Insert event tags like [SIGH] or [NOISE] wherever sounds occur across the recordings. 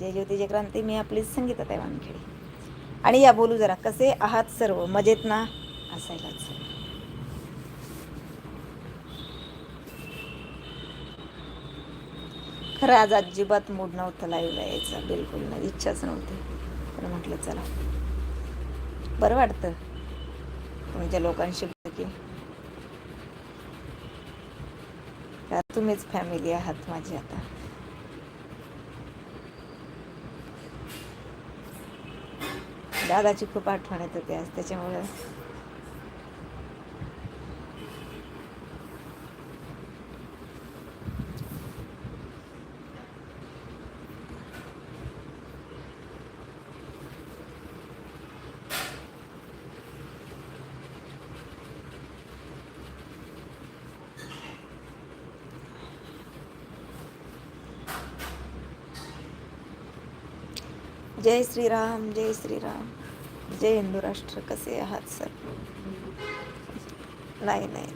जय ज्योती जय क्रांती. मी आपली संगीताताई वानखेडे आणि या बोलू जरा कसे आहात सर्व? मजेत ना? असायलाच. खरं आज अजिबात मूड नव्हतं लाईव्हला यायचा. बिलकुल नाही. इच्छाच नव्हती. पण म्हटलं चला. बरं वाटतं तुमच्या लोकांशी की तुम्हीच फॅमिली आहात माझी आता? दादाची खूप आठवण येत होती आज त्याच्यामुळं. जय श्रीराम जय श्रीराम. जय हिंदू राष्ट्र कसे आहात सर? नाही नाही.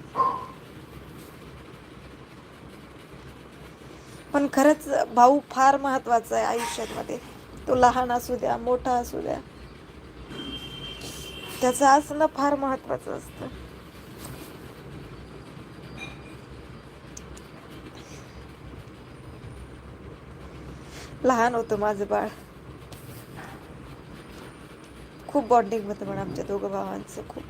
पण खरंच भाऊ फार महत्त्वाचा आहे आयुष्यामध्ये. तो लहान असू द्या मोठा असू द्या. त्याचं असणं फार महत्वाचं असतं. लहान होतं माझं बाळ. खूप बॉन्डिंग होतं पण आमच्या दोघं भावांचं खूप.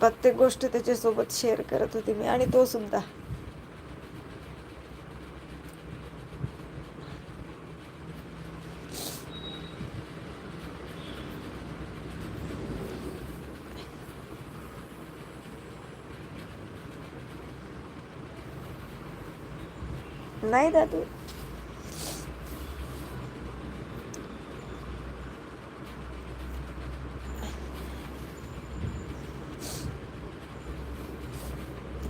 प्रत्येक गोष्ट त्याच्यासोबत शेअर करत होती मी आणि तो सुद्धा. नाही दादू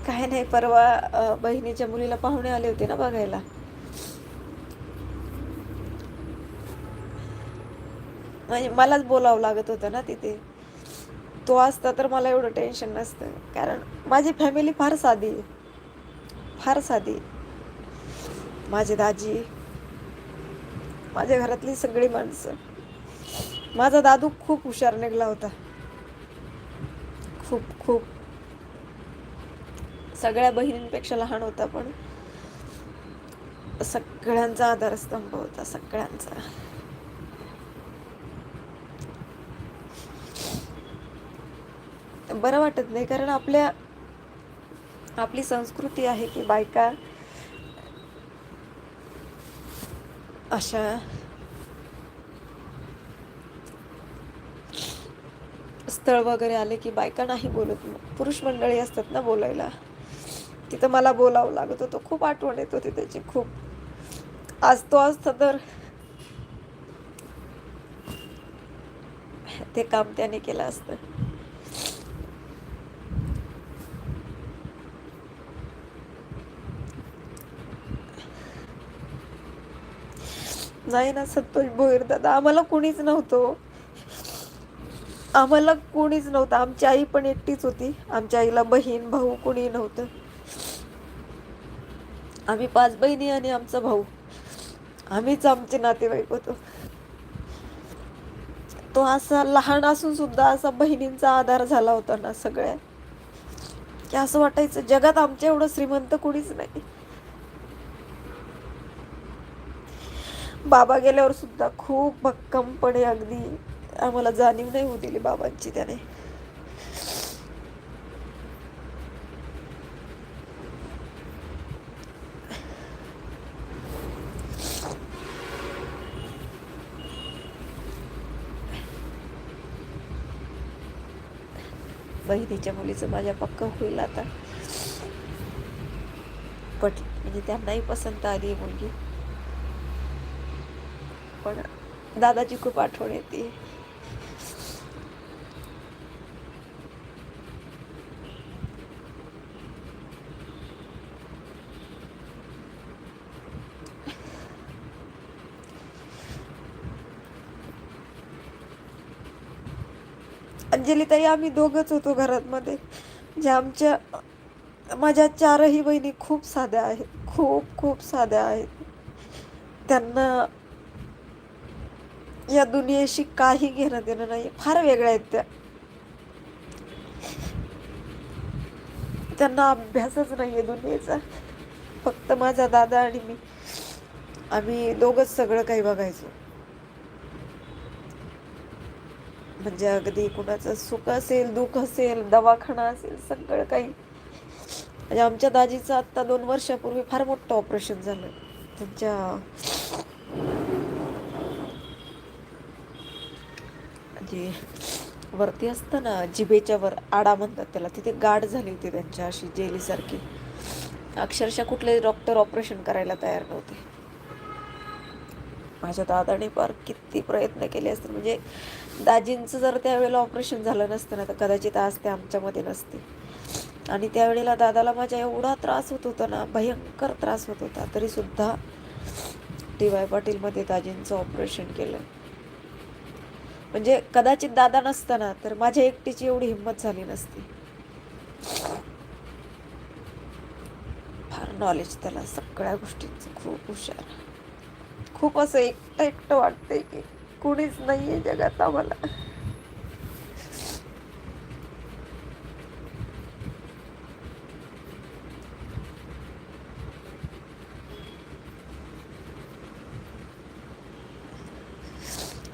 काय नाही परवा बहिणीच्या मुलीला पाहुणे आले होते ना बघायला. म्हणजे मलाच बोलावं लागत होतं ना तिथे. तो असता तर मला एवढं टेन्शन नसतं. कारण माझी फॅमिली फार साधी फार साधी माझे दाजी माझ्या घरातली सगळी माणसं. माझा दादू खूप हुशार निघला होता. खूप खूप. सगळ्या बहिणींपेक्षा लहान होता पण सगळ्यांचा आधारस्तंभ होता सगळ्यांचा. बरं वाटत नाही कारण आपल्या आपली संस्कृती आहे की बायका अशा स्थळ वगैरे आले की बायका नाही बोलत मग पुरुष मंडळी असतात ना बोलायला. तिथं मला बोलावं लागत होतं. खूप आठवण येत होती त्याची खूप. आज तो असता तर ते काम त्याने केलं असतं. नाही ना संतोष भोईर दादा आम्हाला कोणीच नव्हतं. आम्हाला कोणीच नव्हतं. आमची आई पण एकटीच होती. आमच्या आईला बहीण भाऊ कोणी नव्हतं. आम्ही पाच बहिणी आणि आमचा भाऊ. आम्हीच आमचे नातेवाईक होतो. तो असा लहान असून सुद्धा असा बहिणींचा आधार झाला होता ना सगळ्या. की असं वाटायचं जगात आमच्या एवढं श्रीमंत कोणीच नाही. बाबा गेल्यावर सुद्धा खूप भक्कमपणे अगदी आम्हाला जाणीव नाही होऊ दिली बाबांची त्याने. बहिणीच्या मुलीचं माझ्या पक्क होईल आता. पट म्हणजे त्यांनाही पसंत आली आहे मुलगी. पण दादाची खूप आठवण येते. अंजलीताई आम्ही दोघंच होतो घरातमध्ये जे म्हणजे आमच्या माझ्या चारही बहिणी खूप साध्या आहेत. खूप खूप साध्या आहेत. त्यांना या दुनियेशी काही घेणं देणं नाही फार वेगळ्या आहेत त्या. त्यांना अभ्यासच नाही आहे दुनियेचा. फक्त माझा दादा आणि मी. आम्ही दोघंच सगळं काही बघायचो. म्हणजे अगदी कुणाचं सुख असेल दुःख असेल दवाखाना असेल सगळं काही. म्हणजे आमच्या दाजीचं आत्ता दोन वर्षापूर्वी फार मोठं ऑपरेशन झालं. त्यांच्या जे वरती असतं ना जिभेच्या वर आडा म्हणतात त्याला तिथे गाठ झाली होती त्यांच्या अशी जेलीसारखी. अक्षरशः कुठलेही डॉक्टर ऑपरेशन करायला तयार नव्हते. माझ्या दादाने फार किती प्रयत्न केले असतील म्हणजे दाजींचं जर त्यावेळेला ऑपरेशन झालं नसतं ना तर कदाचित आज ते आमच्यामध्ये नसते आणि त्यावेळेला दादाला माझ्या एवढा त्रास होत होता ना भयंकर त्रास होत होता. तरीसुद्धा टी वाय पाटीलमध्ये दाजींचं ऑपरेशन केलं. म्हणजे कदाचित दादा नसताना तर माझ्या एकटीची एवढी हिंमत झाली नसती. फार नॉलेज त्याला सगळ्या गोष्टींचं. खूप हुशार. खूप असं एकटं एकटं वाटतंय की कुणीच नाहीये जगात आम्हाला.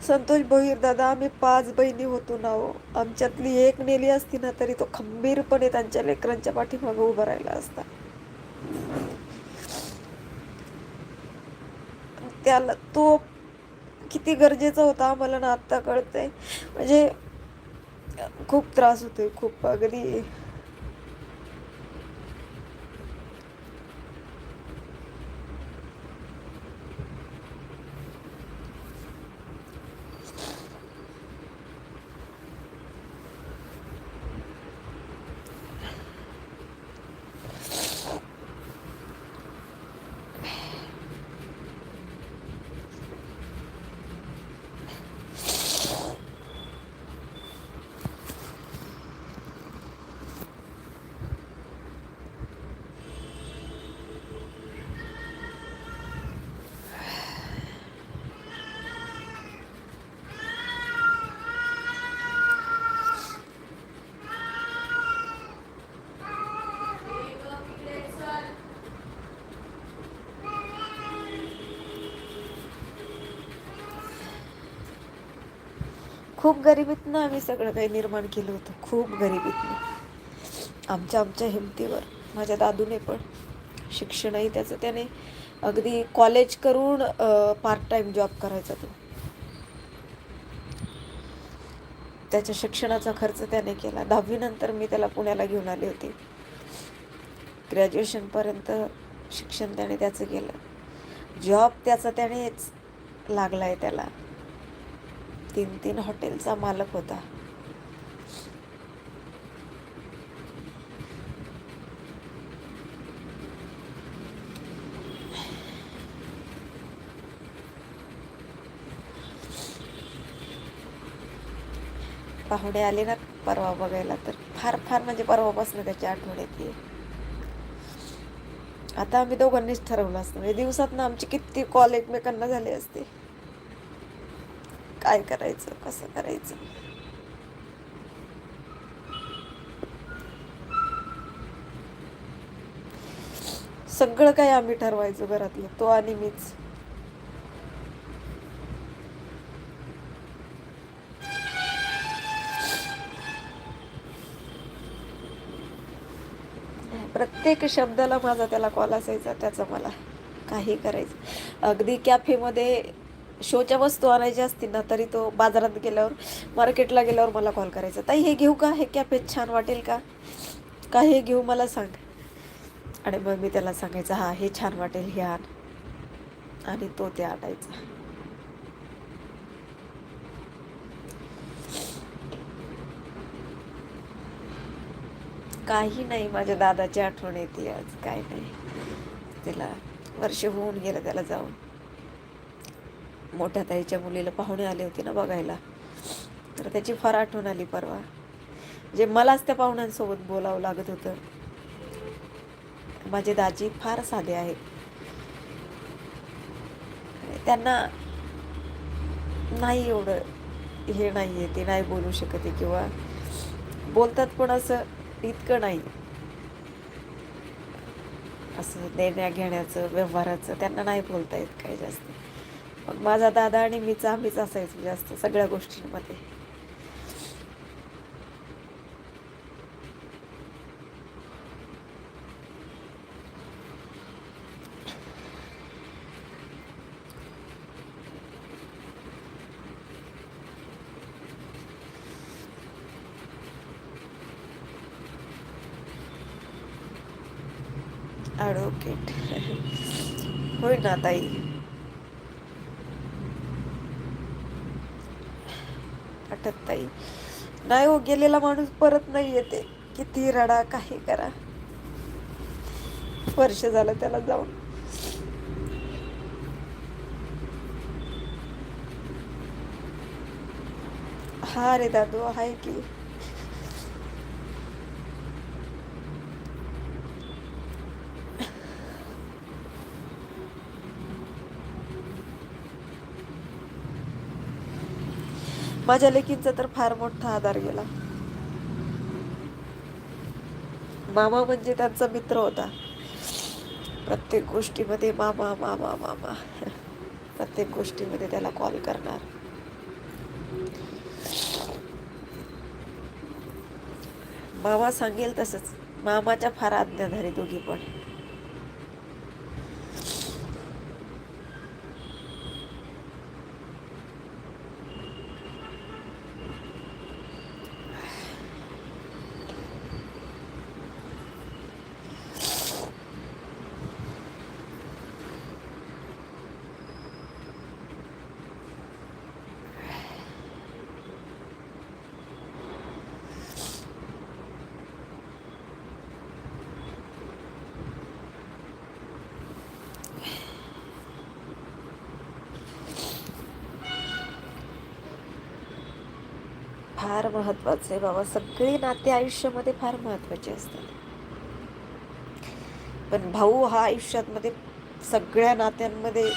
संतोष भोईर दादा आम्ही पाच बहिणी होतो ना हो. आमच्यातली एक नेली असती ना तरी तो खंबीरपणे त्यांच्या लेकरांच्या पाठीमागे उभा राहिला असता. त्याला तो किती गरजेचं होतं आम्हाला ना आत्ता कळतंय. म्हणजे खूप त्रास होतोय खूप अगदी. खूप गरिबीतनं आम्ही सगळं काही निर्माण केलं होतं. खूप गरिबीतनं. आमच्या आमच्या हिमतीवर माझ्या दादूने पण. शिक्षणही त्याचं त्याने अगदी कॉलेज करून पार्ट टाइम जॉब करायचा तो. त्याच्या शिक्षणाचा खर्च त्याने केला. दहावीनंतर मी त्याला पुण्याला घेऊन आले होते. ग्रॅज्युएशनपर्यंत शिक्षण त्याने त्याचं केलं. जॉब त्याचा त्यानेच लागला आहे त्याला. तीन तीन हॉटेलचा मालक होता. पाहुणे आले ना परवा बघायला तर फार फार म्हणजे परवापासून त्याची आठवण येते. आता आम्ही दोघांनीच ठरवलं असतं म्हणजे दिवसात ना आमची किती कॉल एकमेकांना झाले असते. काय करायचं कसं करायचं? सगळं काही आम्ही ठरवायचो घरातलं तो आणि मीच. प्रत्येक शब्दाला माझा त्याला कॉल असायचा त्याचा मला काही करायचं. अगदी कॅफेमध्ये शोच्या वस्तू आणायच्या असतील ना तरी तो बाजारात गेल्यावर मार्केटला गेल्यावर मला कॉल करायचा. ताई हे घेऊ का? हे कॅफेत छान वाटेल का? का हे घेऊ मला सांग. आणि मग मी त्याला सांगायचं हा हे छान वाटेल हे आण. आणि तो ते आणायचा. काही नाही माझ्या दादाची आठवण येते आज काय नाही. त्याला वर्ष होऊन गेलं त्याला जाऊन. मोठ्या ताईच्या मुलीला पाहुणे आले होते ना बघायला. तर त्याची फार आठवण आली परवा. जे मलाच त्या पाहुण्यांसोबत बोलावं लागत होतं. माझे दाजी फार साधे आहेत. त्यांना नाही एवढं हे नाही आहे ते नाही बोलू शकत आहे किंवा बोलतात पण असं इतकं नाही. असं देण्या घेण्याचं व्यवहाराचं त्यांना नाही बोलता येत काही जास्त. मग माझा दादा आणि मीच आम्हीच असायचो जास्त सगळ्या गोष्टींमध्ये. ॲडव्होकेट [LAUGHS] होईल ना ताई आठत ताई नाही हो गेलेला माणूस परत नाही येते. किती रडा काही करा. वर्ष झालं त्याला जाऊन. हा रे दादू आहे की. माझ्या लेकींचा तर फार मोठा आधार गेला. मामा म्हणजे त्यांचा मित्र होता. प्रत्येक गोष्टीमध्ये मामा मामा मामा. प्रत्येक गोष्टीमध्ये त्याला कॉल करणार. मामा सांगेल तसंच. मामाच्या फार आज्ञाधारी दोघी पण. फार महत्वाचं आहे बाबा. सगळे नाते आयुष्यामध्ये फार महत्त्वाचे असतात. पण भाऊ हा आयुष्यात सगळ्या नात्यांमध्ये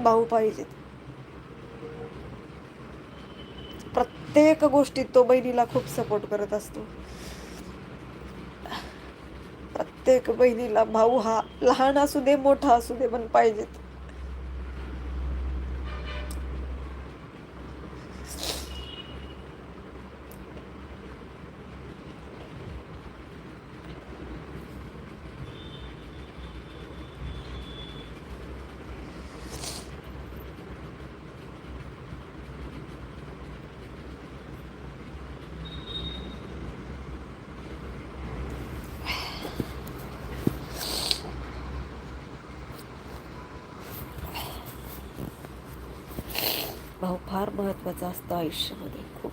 भाऊ पाहिजेत प्रत्येक गोष्टीत तो बहिणीला खूप सपोर्ट करत असतो. प्रत्येक बहिणीला भाऊ हा लहान असू दे मोठा असू दे पण पाहिजेत भाऊ जास्त आयुष्यामध्ये खूप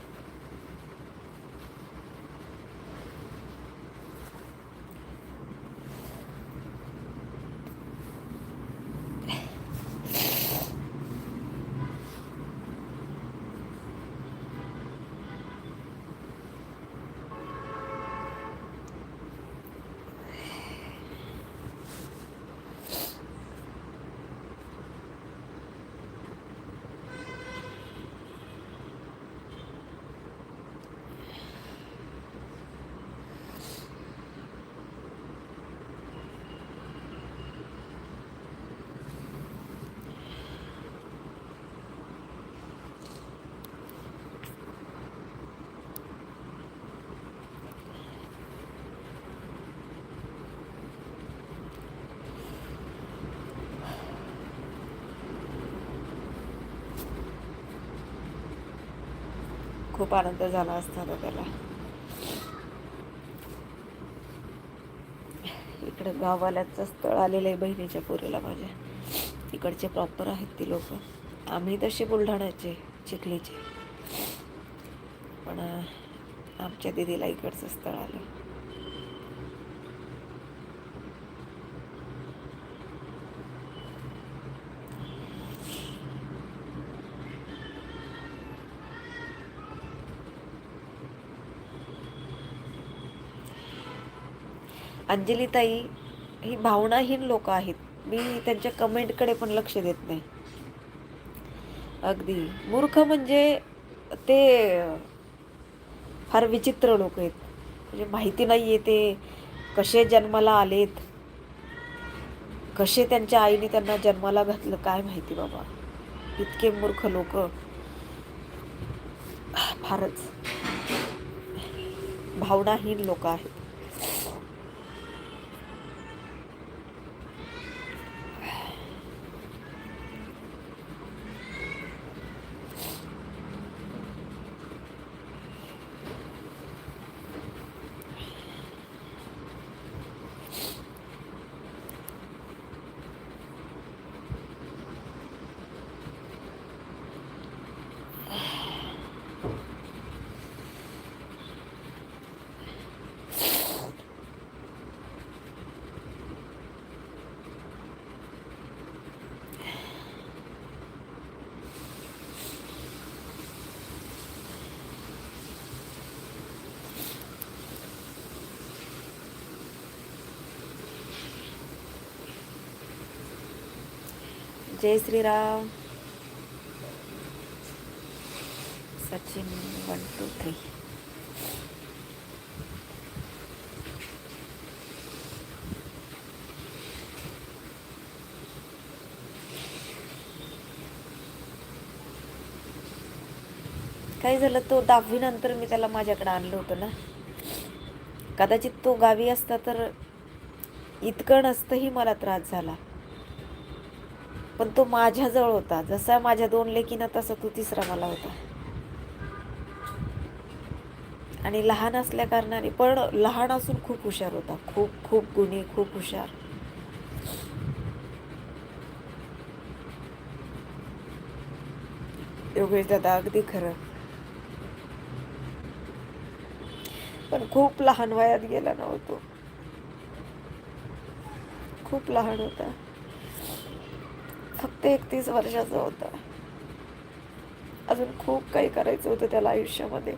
खूप आनंद झाला असताना त्याला. इकडं गाववाल्याचं स्थळ आलेलं आहे बहिणीच्या पोरीला माझ्या. इकडचे प्रॉपर आहेत ती लोक. आम्ही तसे बुलढाण्याचे चिखलीचे. पण आमच्या दिदीला इकडचं स्थळ आलं. अंजलीताई ही भावनाहीन लोक आहेत. मी त्यांच्या कमेंटकडे पण लक्ष देत नाही. अगदी. मूर्ख म्हणजे ते फार विचित्र लोक आहेत. म्हणजे माहिती नाही आहे ते कसे जन्माला आलेत. कसे त्यांच्या आईने त्यांना जन्माला घातलं काय माहिती बाबा. इतके मूर्ख लोक. फारच भावनाहीन लोक आहेत. जय Shriram. Sachin one two three काय झालं तो दहावीनंतर मी त्याला माझ्याकडे आणलं होतं ना. कदाचित तो गावी असता तर इतकं नसतंही मला त्रास झाला. पण तो माझ्याजवळ होता. जसा माझ्या दोन लेकीना तसा तो तिसरा मला होता. आणि लहान असल्या कारणाने पण लहान असून खूप हुशार होता. खूप खूप गुणी खूप हुशार. योगेश दादा अगदी खरं. पण खूप लहान वयात गेला नव्हतो. खूप लहान होता. फक्त एकतीस वर्षाचा होता. अजून खूप काही करायचं होतं त्याला आयुष्यामध्ये.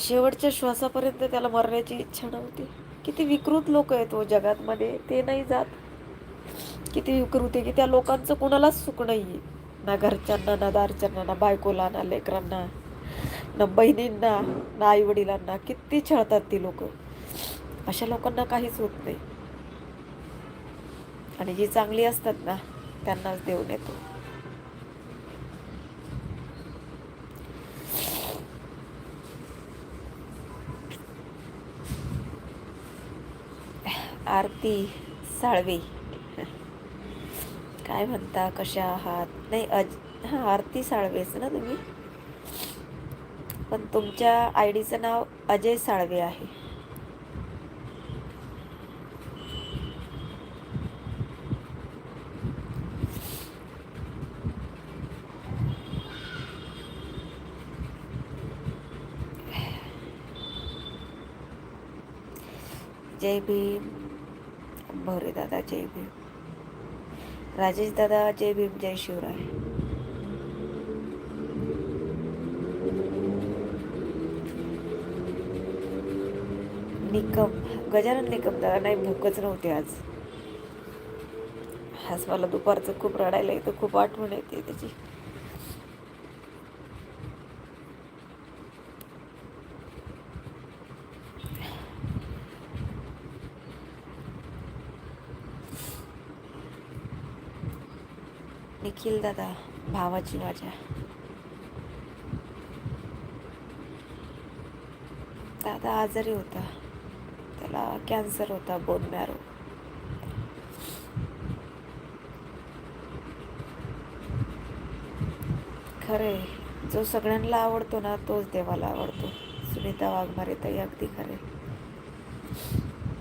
शेवटच्या श्वासापर्यंत त्याला मरण्याची इच्छा नव्हती. किती विकृत लोक आहेत हो जगात मध्ये ते नाही जात. किती विकृत आहे की त्या लोकांचं कुणालाच सुख नाही ना घरच्यांना ना दारच्यांना ना बायकोला ना लेकरांना ना बहिणींना ना आई वडिलांना किती छळतात ती लोक. अशा लोकांना काहीच होत नाही. आणि जी चांगली असतात ना त्यांनाच देऊन येतो. आरती साळवे. काय म्हणता कशा आहात? नाही अज हां आरती साळवेच ना तुम्ही? पण तुमच्या आय डीचं नाव अजय साळवे आहे. जय भीम. भोरे दादा जय भीम. राजेश दादा जय भीम जय शिवराय. निकम गजानन निकम दादा नाही भूकच नव्हती आज. आज मला दुपारचं खूप रडायला येतं खूप आठवण येते त्याची. निखिल दादा भावाची माझ्या. दादा आजारी होता. त्याला कॅन्सर होता बोन मॅरो खरे जो सगळ्यांना आवडतो ना तोच देवाला आवडतो. सुनीता वाघमारे ताई अगदी खरे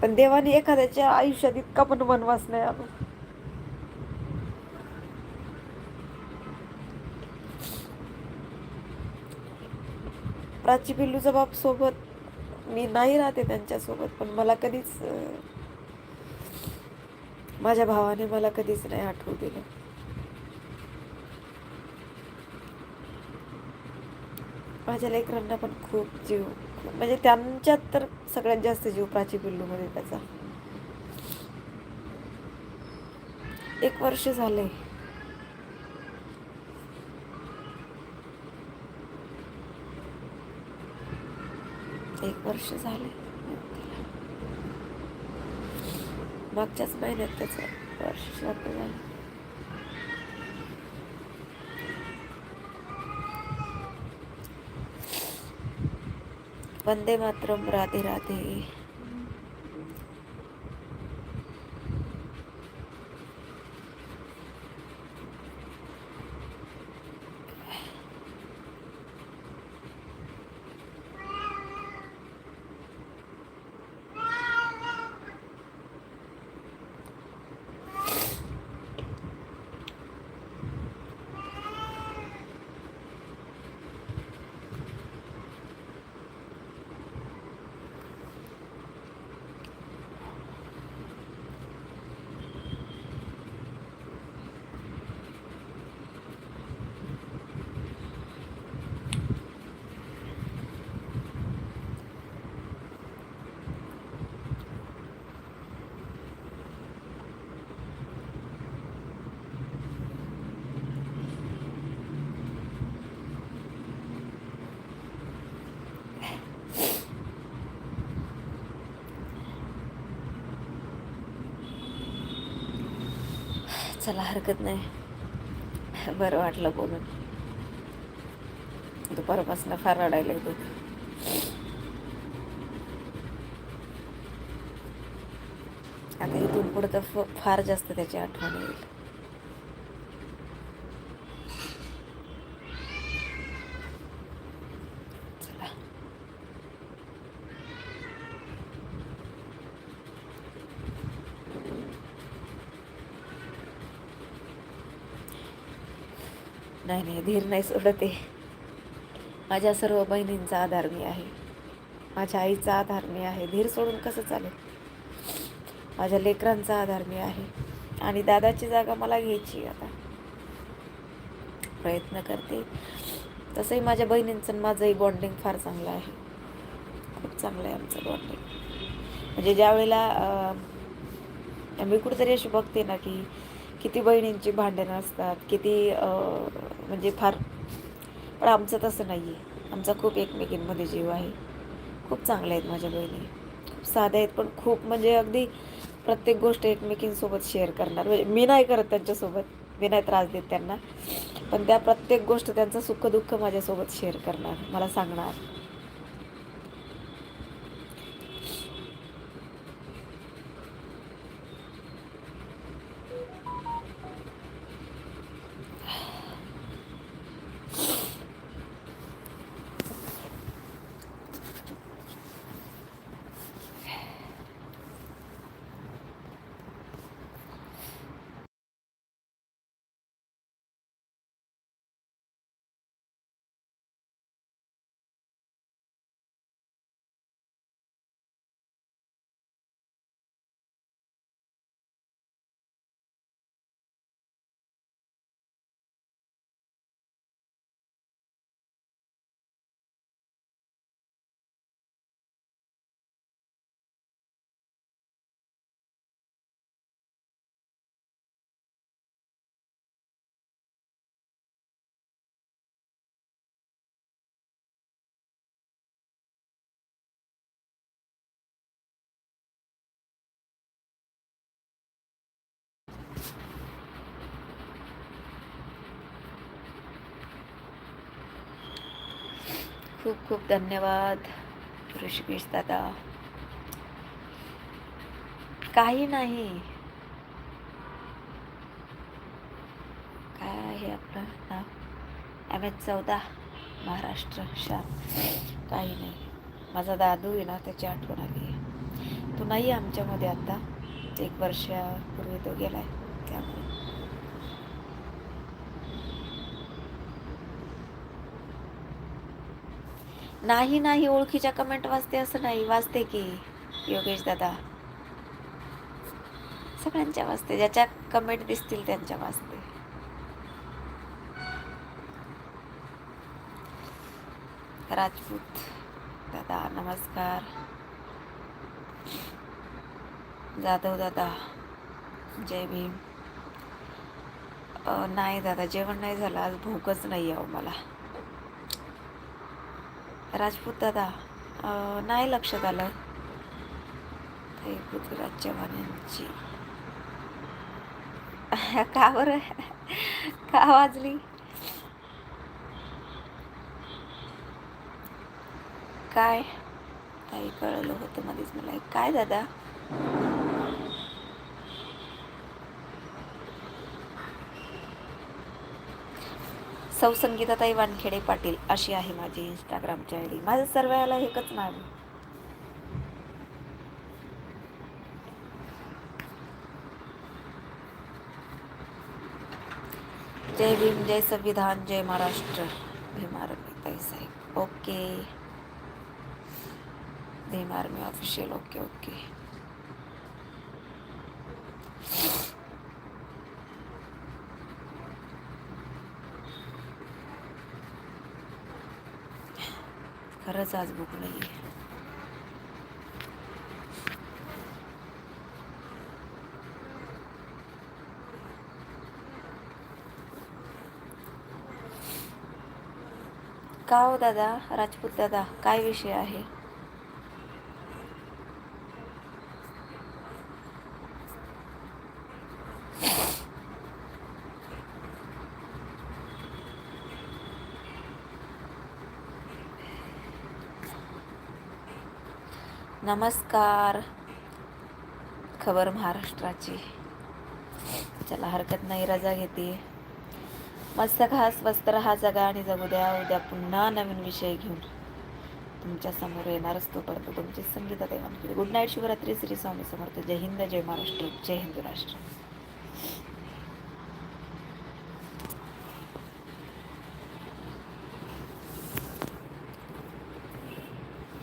पण देवाने एखाद्याच्या आयुष्यात इतका पण वनवास नाही आलो प्राची पिल्लूचा बाप सोबत मी नाही राहते त्यांच्यासोबत पण मला कधीच माझ्या भावाने मला कधीच नाही आठवू दिलं. माझ्या लेकरांना पण खूप जीव म्हणजे त्यांच्यात तर सगळ्यात जास्त जीव प्राची पिल्लूमध्ये त्याचा. एक वर्ष झालंय एक वर्ष झाले. मागच्याच महिन्यात त्याचं वर्ष श्राद्ध झालं. वंदे मातरम राधे राधे. चला हरकत नाही. बरं वाटलं बोलून. दुपारपासून फार रडायला येत आता इथून पुढं तर फ- फार जास्त त्याची आठवण येईल चला नाही नाही धीर नाही सोडत माझ्या सर्व बहिणींचा आधार मी आहे. माझ्या आईचा आधार मी आहे. धीर सोडून कसं चालेल? माझ्या लेकरांचा आधार मी आहे. आणि दादाची जागा मला घ्यायची आता. प्रयत्न करते. तसंही माझ्या बहिणींचं आणि माझंही बॉन्डिंग फार चांगलं आहे. खूप चांगलं आहे आमचं बॉन्डिंग म्हणजे ज्या वेळेला मी कुठेतरी अशी बघते ना की किती बहिणींची भांडणं असतात किती म्हणजे फार पण आमचं तसं नाही आहे आमचा खूप एकमेकींमध्ये जीव आहे. खूप चांगल्या आहेत माझ्या बहिणी. खूप साध्या आहेत पण खूप म्हणजे अगदी प्रत्येक गोष्ट एकमेकींसोबत शेअर करणार. म्हणजे मी नाही करत त्यांच्यासोबत मी नाही त्रास देत त्यांना. पण त्या प्रत्येक गोष्ट त्यांचं सुखदुःख माझ्यासोबत शेअर करणार मला सांगणार. खूप खूप धन्यवाद ऋषिकेश दादा. काही नाही. काय आहे आपलं नाव? एम एच चौदा महाराष्ट्र शाप काही नाही. माझा दादू आहे ना त्याची आठवण आली आहे. तो नाही आहे आमच्यामध्ये आता. एक वर्षापूर्वी तो गेला आहे त्यामुळे. नाही नाही ओळखीच्या कमेंट वाचते असं नाही. वाचते की योगेश दादा. सगळ्यांच्या वाचते ज्याच्या कमेंट दिसतील त्यांच्या वाचते राजपूत दादा नमस्कार. जाधव दादा जय भीम. नाही दादा जेवण नाही झालं. आज भूकच नाही आहे हो मला. राजपूत दादा नाही लक्षात आलं. ताई पृथ्वीराज चव्हाण यांची [LAUGHS] का बरं? [LAUGHS] का वाजली? काय? ताई कळलं होतं मध्येच मला. काय दादा? सौसंगीताताई वानखेडे पाटील अशी आहे माझी इंस्टाग्रामची आय डी माझं सर्व याला एकच नाव आहे. जय भीम जय संविधान जय महाराष्ट्र. भीम आर्मी ताई साहेब. Okay. Bhim army official okay okay. खरंच आज भूक नाही का हो दादा? राजपूत दादा काय विषय आहे? नमस्कार. खबर महाराष्ट्राची. चला हरकत नाही रजा घेते. मस्त खा स्वस्त रहा जगा आणि जगू द्या. उद्या पुन्हा नवीन विषय घेऊन तुमच्यासमोर येणारच तोपर्यंत तुमचे संगीता देवानकडे गुड नाईट शिवरात्री श्री स्वामी समर्थ. जय हिंद जय महाराष्ट्र जय हिंदू राष्ट्र.